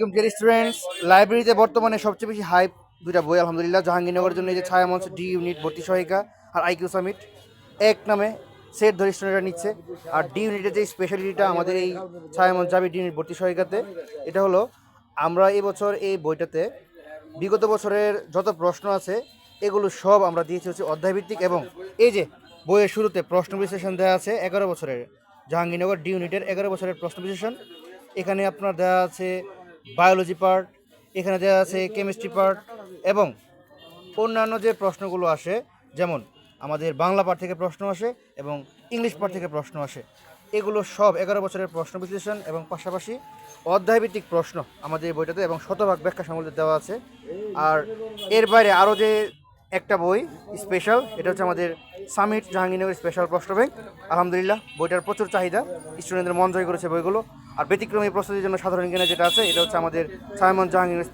আলাইকুম dear students লাইব্রেরিতে বর্তমানে সবচেয়ে বেশি হাইপ দুইটা বই, আলহামদুলিল্লাহ। জাহাঙ্গীরনগরের জন্য এই যে ছায়ামঞ্চ ডি ইউনিট ভর্তি সহায়িকা আর আইকিউ সামিট এক নামে সেট ধরে স্টুডেন্টরা নিচ্ছে। আর ডি ইউনিটের যে স্পেশালিটিটা আমাদের এই ছায়ামঞ্চ যাবে ডি ইউনিট ভর্তি সহায়িকাতে, এটা হলো আমরা এই বছর এই বইটাতে বিগত বছরের যত প্রশ্ন আছে, এগুলো সব আমরা দিয়েছি হচ্ছে অধ্যায়ভিত্তিক এবং এই যে বইয়ের শুরুতে প্রশ্ন বিশ্লেষণ দেওয়া আছে এগারো বছরের। জাহাঙ্গীরনগর ডি ইউনিটের এগারো বছরের প্রশ্ন বিশ্লেষণ। এখানে আপনার দেওয়া আছে বায়োলজি পার্ট এখানে দেওয়া আছে কেমিস্ট্রি পার্ট এবং অন্যান্য যে প্রশ্নগুলো আসে, যেমন আমাদের বাংলা পাঠ থেকে প্রশ্ন আসে এবং ইংলিশ পার্ট থেকে প্রশ্ন আসে। এগুলো সব এগারো বছরের প্রশ্ন বিশ্লেষণ এবং পাশাপাশি অধ্যায়ভিত্তিক প্রশ্ন আমাদের এই বইটাতে এবং শতভাগ ব্যাখ্যা সামলিত দেওয়া আছে। আর এর বাইরে আরও যে একটা বই স্পেশাল এটা হচ্ছে আমাদের summit Jahangirnagar special post bank আলহামদুলিল্লাহ, বইটার প্রচুর চাহিদা স্টুডেন্টদের মন জয় করেছে বইগুলো। আর ব্যতিক্রমী প্রস্তুতির জন্য সাধারণ জ্ঞানে যেটা আছে, এটা হচ্ছে আমাদের সায়মন জাহাঙ্গীর